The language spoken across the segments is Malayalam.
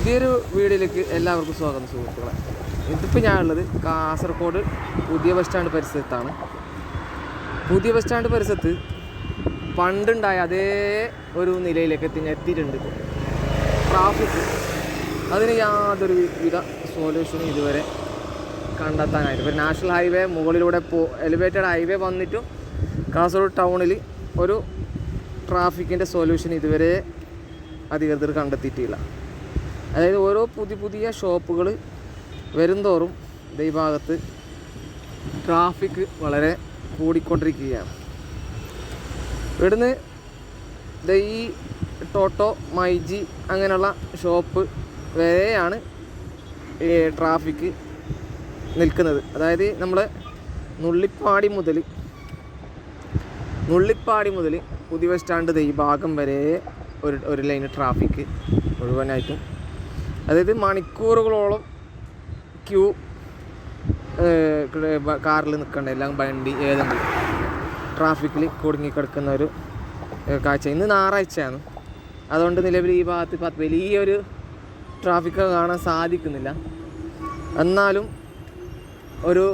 പുതിയൊരു വീഡിയോയിലേക്ക് എല്ലാവർക്കും സ്വാഗതം സുഹൃത്തുക്കളെ. ഇതിപ്പോൾ ഞാനുള്ളത് കാസർഗോഡ് പുതിയ ബസ് സ്റ്റാൻഡ് പരിസരത്താണ്. പുതിയ ബസ് സ്റ്റാൻഡ് പരിസരത്ത് പണ്ടുണ്ടായ അതേ ഒരു നിലയിലേക്ക് എത്തി ഞാൻ എത്തിയിട്ടുണ്ട് ട്രാഫിക് അതിന് യാതൊരു വിധ സൊല്യൂഷനും ഇതുവരെ കണ്ടെത്താനായിട്ട് ഇപ്പോൾ നാഷണൽ ഹൈവേ മുകളിലൂടെ പോ എലിവേറ്റഡ് ഹൈവേ വന്നിട്ടും കാസർഗോഡ് ടൗണിൽ ഒരു ട്രാഫിക്കിന്റെ സൊല്യൂഷൻ ഇതുവരെ അധികൃതർ കണ്ടെത്തിയിട്ടില്ല. അതായത് ഓരോ പുതിയ പുതിയ ഷോപ്പുകൾ വരുംതോറും ദേ ഈ ഭാഗത്ത് ട്രാഫിക് വളരെ കൂടിക്കൊണ്ടിരിക്കുകയാണ്. ഇവിടുന്ന് ഈ ടോട്ടോ മൈജി അങ്ങനെയുള്ള ഷോപ്പ് വരെയാണ് ട്രാഫിക് നിൽക്കുന്നത്. അതായത് നമ്മൾ നുള്ളിപ്പാടി മുതൽ നുള്ളിപ്പാടി മുതൽ പുതിയ ബസ് സ്റ്റാൻഡ് ഈ ഭാഗം വരെ ഒരു ഒരു ലൈൻ ട്രാഫിക് മുഴുവനായിട്ടും അതായത് മണിക്കൂറുകളോളം ക്യൂ കാറിൽ നിൽക്കേണ്ട എല്ലാം വണ്ടി ഏതെങ്കിലും ട്രാഫിക്കിൽ കുടുങ്ങിക്കിടക്കുന്ന ഒരു ഏഹ്, കാഴ്ച. ഇന്ന് ഞായറാഴ്ചയാണ്. അതുകൊണ്ട് നിലവിൽ ഈ ഭാഗത്ത് വലിയൊരു ട്രാഫിക്ക് കാണാൻ സാധിക്കുന്നില്ല. എന്നാലും ഒരു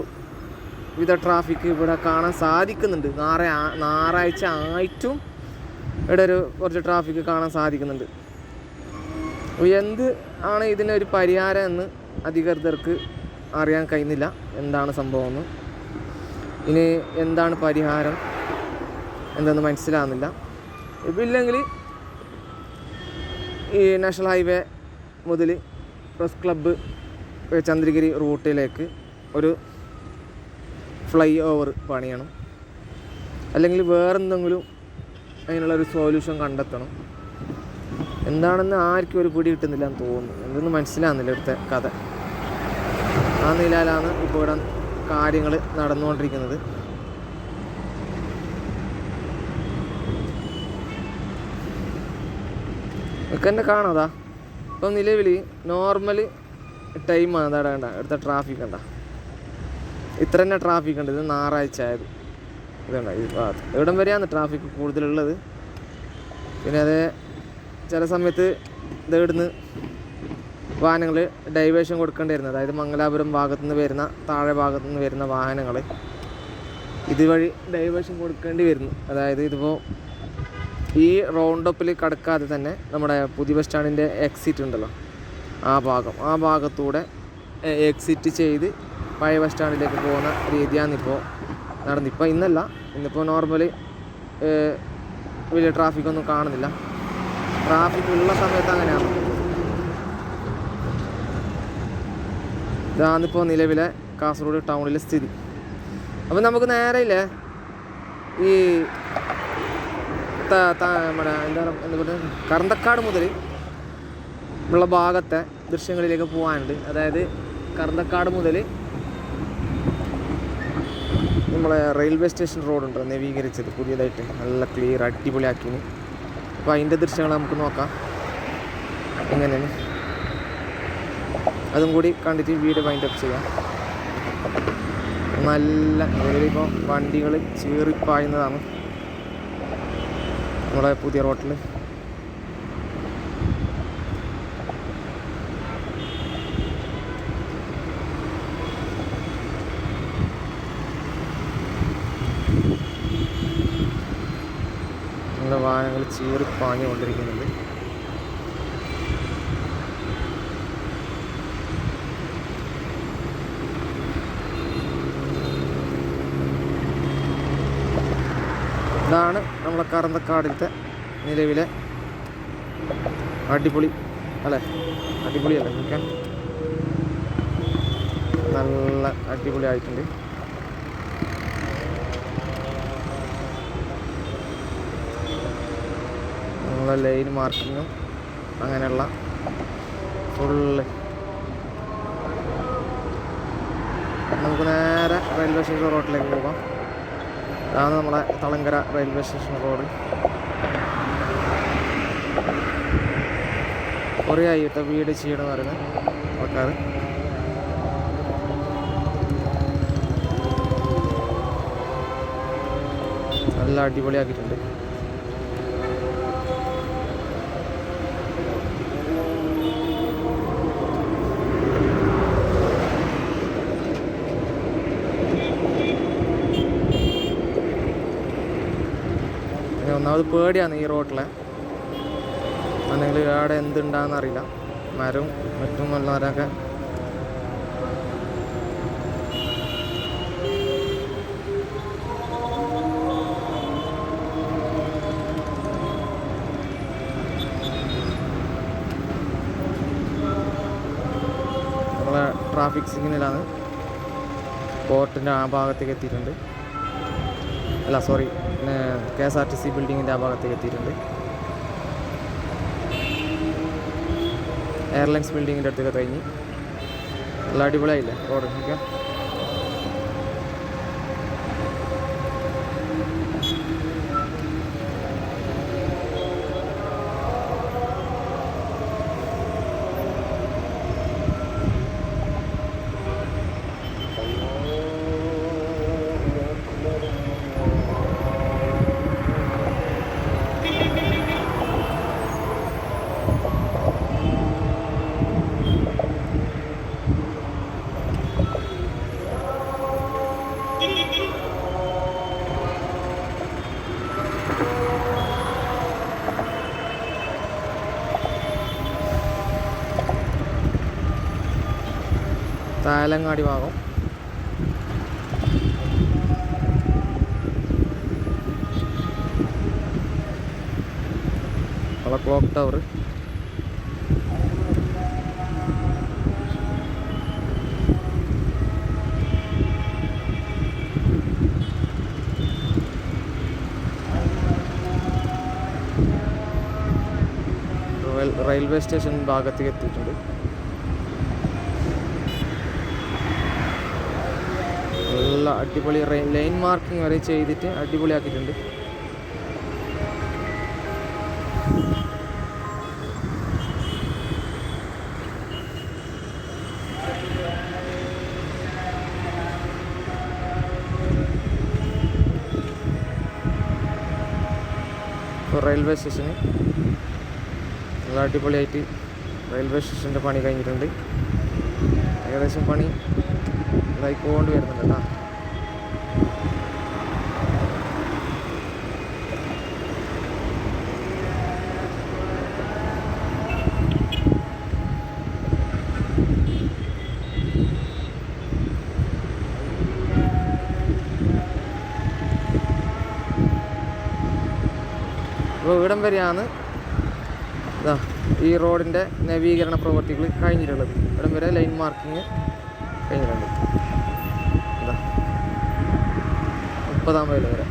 വിധ ട്രാഫിക് ഇവിടെ കാണാൻ സാധിക്കുന്നുണ്ട്. ഞായറ ഞായറാഴ്ച ആയിട്ടും ഇവിടെ ഒരു കുറച്ച് ട്രാഫിക് കാണാൻ സാധിക്കുന്നുണ്ട്. എന്ത് ആണ് ഇതിനൊരു പരിഹാരം എന്ന് അധികൃതർക്ക് അറിയാൻ കഴിയുന്നില്ല. എന്താണ് സംഭവം എന്ന്. ഇനി എന്താണ് പരിഹാരം എന്തെന്ന് മനസ്സിലാകുന്നില്ല ഇപ്പം ഇല്ലെങ്കിൽ ഈ നാഷണൽ ഹൈവേ മുതൽ പ്രസ് ക്ലബ്ബ് ചന്ദ്രഗിരി റൂട്ടിലേക്ക് ഒരു ഫ്ലൈ ഓവർ പണിയണം. അല്ലെങ്കിൽ വേറെന്തെങ്കിലും അതിനുള്ളൊരു സൊല്യൂഷൻ കണ്ടെത്തണം. എന്താണെന്ന് ആർക്കും ഒരു പിടി കിട്ടുന്നില്ല എന്ന് തോന്നുന്നു. എന്തെന്ന് മനസ്സിലാകുന്നില്ല ഇവിടുത്തെ കഥ. ആ നിലയിലാണ് ഇപ്പോൾ ഇവിടെ കാര്യങ്ങൾ നടന്നുകൊണ്ടിരിക്കുന്നത്. ഒക്കെ എന്നെ കാണാതാ ഇപ്പം നിലവിൽ നോർമൽ ടൈമാണ് അതാ കണ്ട? ഇവിടുത്തെ ട്രാഫിക് കണ്ട. ഇത്ര തന്നെ ട്രാഫിക് ഉണ്ട്. ഇത് ഞായറാഴ്ച ആയത്. ഇതുണ്ട്? ഇവിടം വരെയാണ് ട്രാഫിക് കൂടുതലുള്ളത്? പിന്നെ അത് ചില സമയത്ത് ഇതെവിടുന്ന് വാഹനങ്ങൾ ഡൈവേഷൻ കൊടുക്കേണ്ടി വരുന്നത് അതായത് മംഗലാപുരം ഭാഗത്തു നിന്ന് വരുന്ന താഴെ ഭാഗത്തു നിന്ന് വരുന്ന വാഹനങ്ങൾ ഇതുവഴി ഡൈവേഷൻ കൊടുക്കേണ്ടി വരുന്നു അതായത് ഇതിപ്പോൾ ഈ റൗണ്ടപ്പിൽ കടക്കാതെ തന്നെ നമ്മുടെ പുതിയ ബസ് സ്റ്റാൻഡിന്റെ എക്സിറ്റ് ഉണ്ടല്ലോ. ആ ഭാഗം ആ ഭാഗത്തൂടെ എക്സിറ്റ് ചെയ്ത് പഴയ ബസ് സ്റ്റാൻഡിലേക്ക് പോകുന്ന രീതിയാണ് ഇപ്പോൾ നടന്നത് ഇന്നല്ല ഇന്നിപ്പോൾ നോർമലി വലിയ ട്രാഫിക് ഒന്നും കാണുന്നില്ല. ട്രാഫിക് ഉള്ള സമയത്ത് അങ്ങനെയാണ്. ഇതാണിപ്പോൾ നിലവിലെ കാസർഗോഡ് ടൗണിലെ സ്ഥിതി. അപ്പം നമുക്ക് നേരെ ഇല്ലേ ഈ നമ്മുടെ എന്താ പറയുക കറന്തക്കാട് മുതൽ ഉള്ള ഭാഗത്തെ ദൃശ്യങ്ങളിലേക്ക് പോകാനുണ്ട്. അതായത് കറന്തക്കാട് മുതൽ നമ്മളെ റെയിൽവേ സ്റ്റേഷൻ റോഡുണ്ട് നവീകരിച്ചത്. പുതിയതായിട്ട് നല്ല ക്ലിയർ അടിപൊളിയാക്കിന് അപ്പോൾ അതിന്റെ ദൃശ്യങ്ങൾ നമുക്ക് നോക്കാം. എങ്ങനെയാണ്? അതും കൂടി കണ്ടിട്ട് വീട് വൈൻഡ് അപ്പ് ചെയ്യാം. നല്ല നിലവിലിപ്പോൾ വണ്ടികൾ ചീറിപ്പായുന്നതാണ്. നമ്മുടെ പുതിയ റോട്ടിൽ നമ്മുടെ വാഹനങ്ങൾ ചീറിപ്പാഞ്ഞു കൊണ്ടിരിക്കുന്നുണ്ട് ഇതാണ് നമ്മളെ കറന്തക്കാടിലത്തെ നിലവിലെ അടിപൊളി അല്ലേ? അടിപൊളിയല്ലേ നിൽക്കാൻ നല്ല അടിപൊളി നമ്മളെ ലൈൻ മാർക്കിങ്ങും അങ്ങനെയുള്ള ഫുള്ള് നമുക്ക് നേരെ റെയിൽവേ സ്റ്റേഷൻ റോഡിലേക്ക് പോകാം. അതാണ് നമ്മളെ തളങ്കര റെയിൽവേ സ്റ്റേഷൻ റോഡ് കുറേ ആയിട്ട് വീട് ചെയ്യണമെന്ന് പറയുന്നത് ആൾക്കാർ നല്ല അടിപൊളിയാക്കിയിട്ടുണ്ട്. അത് പേടിയാണ് ഈ റോട്ടിലെ. അല്ലെങ്കിൽ അവിടെ എന്തുണ്ടാകുന്ന അറിയില്ല. മരവും മറ്റും ഉള്ളവരൊക്കെ നമ്മളെ ട്രാഫിക് സിഗ്നലാണ് പോർട്ടിന്റെ ആ ഭാഗത്തേക്ക് എത്തിയിട്ടുണ്ട്. അല്ല sorry K S R T C ബിൽഡിങ്ങിന്റെ ആ ഭാഗത്തേക്ക് എത്തിയിട്ടുണ്ട്. എയർലൈൻസ് ബിൽഡിങ്ങിന്റെ അടുത്തൊക്കെ കഴിഞ്ഞ്. നല്ല അടിപൊളിയായില്ലേ റോഡ്? ഒക്കെ താലങ്ങാടി ഭാഗം. ക്ലോക്ക് ടവർ റെയിൽവേ സ്റ്റേഷൻ ഭാഗത്തേക്ക് എത്തിയിട്ടുണ്ട്. നല്ല അടിപൊളി ലൈൻ മാർക്കിംഗ് വരെ ചെയ്തിട്ട് അടിപൊളിയാക്കിയിട്ടുണ്ട്. റെയിൽവേ സ്റ്റേഷന് നല്ല അടിപൊളിയായിട്ട് റെയിൽവേ സ്റ്റേഷന്റെ പണി കഴിഞ്ഞിട്ടുണ്ട്. ഏകദേശം പണി ഇതായിക്കൊണ്ട് വരുന്നുണ്ട് കേട്ടോ. അപ്പോൾ ഇവിടം വരെയാണ് ഇതാ ഈ റോഡിന്റെ നവീകരണ പ്രവൃത്തികൾ കഴിഞ്ഞിട്ടുള്ളത്. ഇവിടം വരെ ലൈൻ മാർക്കിങ് കഴിഞ്ഞിട്ടുണ്ട് ഇതാ മുപ്പതാം മൈൽ വരെ.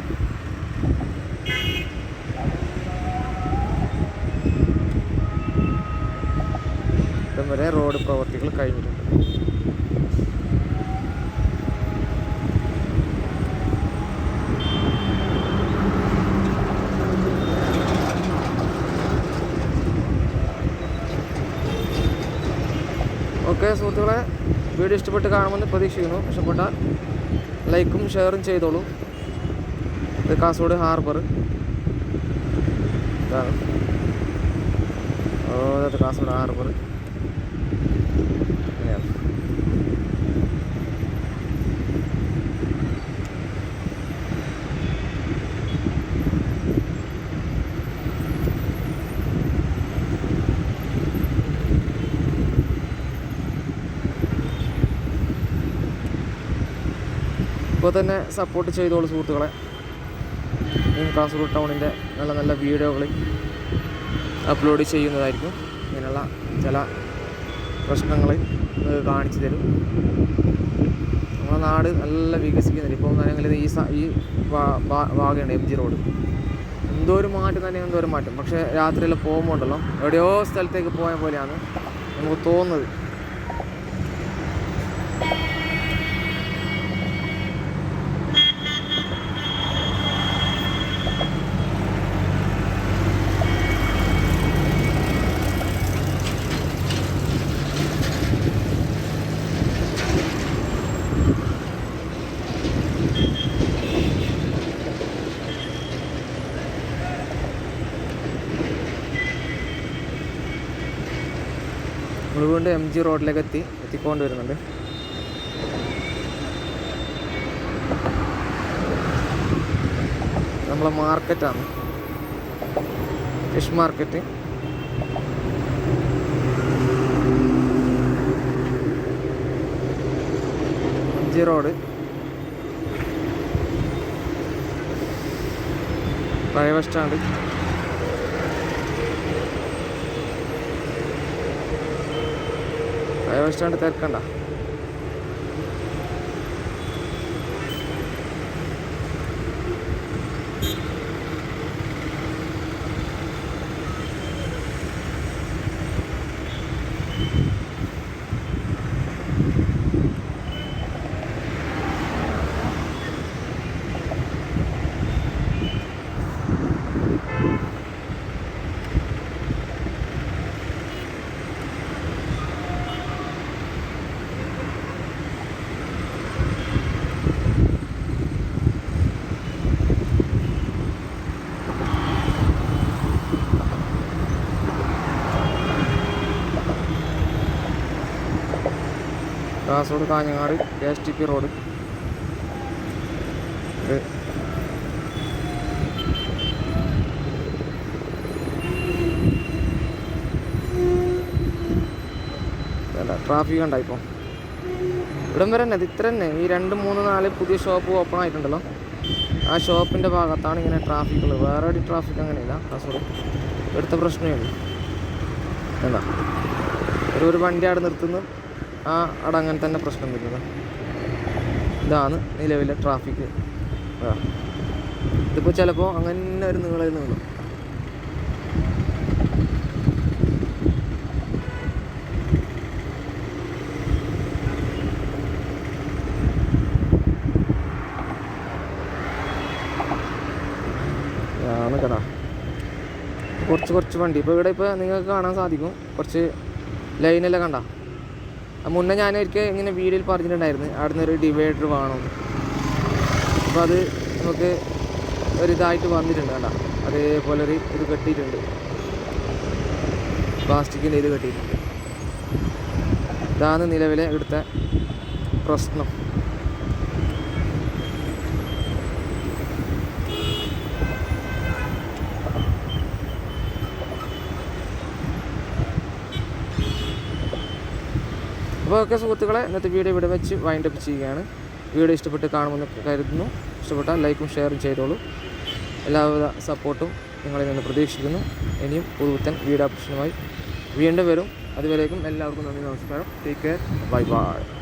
ഇവിടം വരെ റോഡ് പ്രവർത്തികൾ കഴിഞ്ഞിട്ടുണ്ട്. ഓക്കെ സുഹൃത്തുക്കളെ വീഡിയോ ഇഷ്ടപ്പെട്ട് കാണുമെന്ന് പ്രതീക്ഷിക്കുന്നു. ഇഷ്ടപ്പെട്ടാൽ ലൈക്കും ഷെയറും ചെയ്തോളൂ. ഇത് കാസർഗോഡ് ഹാർബർ. ഇതാണ് ഓ കാസർഗോഡ് ഹാർബർ. ഇപ്പോൾ തന്നെ സപ്പോർട്ട് ചെയ്തോളൂ സുഹൃത്തുക്കളെ. കാസർഗോഡ് ടൗണിന്റെ നല്ല നല്ല വീഡിയോകൾ അപ്ലോഡ് ചെയ്യുന്നതായിരിക്കും. ഇങ്ങനെയുള്ള ചില പ്രശ്നങ്ങൾ കാണിച്ചു തരും. നമ്മുടെ നാട് നല്ല വികസിക്കുന്നുണ്ട്. ഇപ്പോൾ അല്ലെങ്കിൽ ഈ ഈ ഭാഗമുണ്ട് എം ജി റോഡ് എന്തോ ഒരു മാറ്റം തന്നെ എന്തോ ഒരു മാറ്റം. പക്ഷേ രാത്രിയിൽ പോകുമ്പോൾ ഉണ്ടല്ലോ എവിടെയോ സ്ഥലത്തേക്ക് പോയ പോലെയാണ് നമുക്ക് തോന്നുന്നത്. നമ്മൾ വീണ്ടും എം ജി റോഡിലേക്ക് എത്തി എത്തിക്കൊണ്ട് വരുന്നുണ്ട് നമ്മളെ മാർക്കറ്റാണ്. Fish market. M G road. പഴയ ബസ് സ്റ്റാൻഡ്. പഴയ bus stand Kasaragod Kanhangad K S T P road traffic ഉണ്ടായി ഇവിടം വരെ തന്നെ ഇത് ഇത്ര തന്നെ. ഈ രണ്ട് മൂന്ന് നാല് പുതിയ ഷോപ്പ് ഓപ്പൺ ആയിട്ടുണ്ടല്ലോ. ആ ഷോപ്പിന്റെ ഭാഗത്താണ് ഇങ്ങനെ ട്രാഫിക്കുകൾ വേറെ ഒരു ട്രാഫിക് അങ്ങനെയില്ല കാസർഗോഡ്. ഇവിടുത്തെ പ്രശ്നമേ ഉള്ളൂ. എന്താ? ഒരു വണ്ടി അവിടെ നിർത്തുന്നു. ആ അവിടെ അങ്ങനെ തന്നെ പ്രശ്നം വരുന്നത്. ഇതാണ് നിലവിലെ ട്രാഫിക് ഇതിപ്പോൾ ചിലപ്പോൾ അങ്ങനെ ഒരു നീളയിൽ നീളും. കുറച്ച് കുറച്ച് വണ്ടി. ഇപ്പോൾ ഇവിടെ ഇപ്പോൾ നിങ്ങൾക്ക് കാണാൻ സാധിക്കും. കുറച്ച് ലൈനെല്ലാം കണ്ട? മുന്നേ ഞാൻ ഒരിക്കൽ ഇങ്ങനെ വീഡിയോയിൽ പറഞ്ഞിട്ടുണ്ടായിരുന്നു അവിടുന്ന് ഒരു ഡിവൈഡർ വേണം. അപ്പോൾ അത് നമുക്ക് ഒരിതായിട്ട് വന്നിട്ടുണ്ട് കണ്ട. അതേപോലെ ഒരു ഇത് കെട്ടിയിട്ടുണ്ട്. പ്ലാസ്റ്റിക്കിന്റെ ഇത് കെട്ടിയിട്ടുണ്ട്. ഇതാണ് നിലവിലെ ഇവിടുത്തെ പ്രശ്നം. അപ്പോൾ ഒക്കെ സുഹൃത്തുക്കളെ ഇന്നത്തെ വീഡിയോ ഇവിടെ വെച്ച് വൈൻഡ് അപ്പ് ചെയ്യുകയാണ്. വീഡിയോ ഇഷ്ടപ്പെട്ട് കാണുമെന്ന് കരുതുന്നു. ഇഷ്ടപ്പെട്ടാൽ ലൈക്കും ഷെയറും ചെയ്തോളൂ. എല്ലാവിധ സപ്പോർട്ടും നിങ്ങളിൽ നിന്ന് പ്രതീക്ഷിക്കുന്നു. ഇനിയും പുതുപുത്തൻ വീഡിയോ ഓപ്ഷനുമായി വീണ്ടും വരും. അതുവരേക്കും എല്ലാവർക്കും നന്ദി നമസ്കാരം. Take care bye bye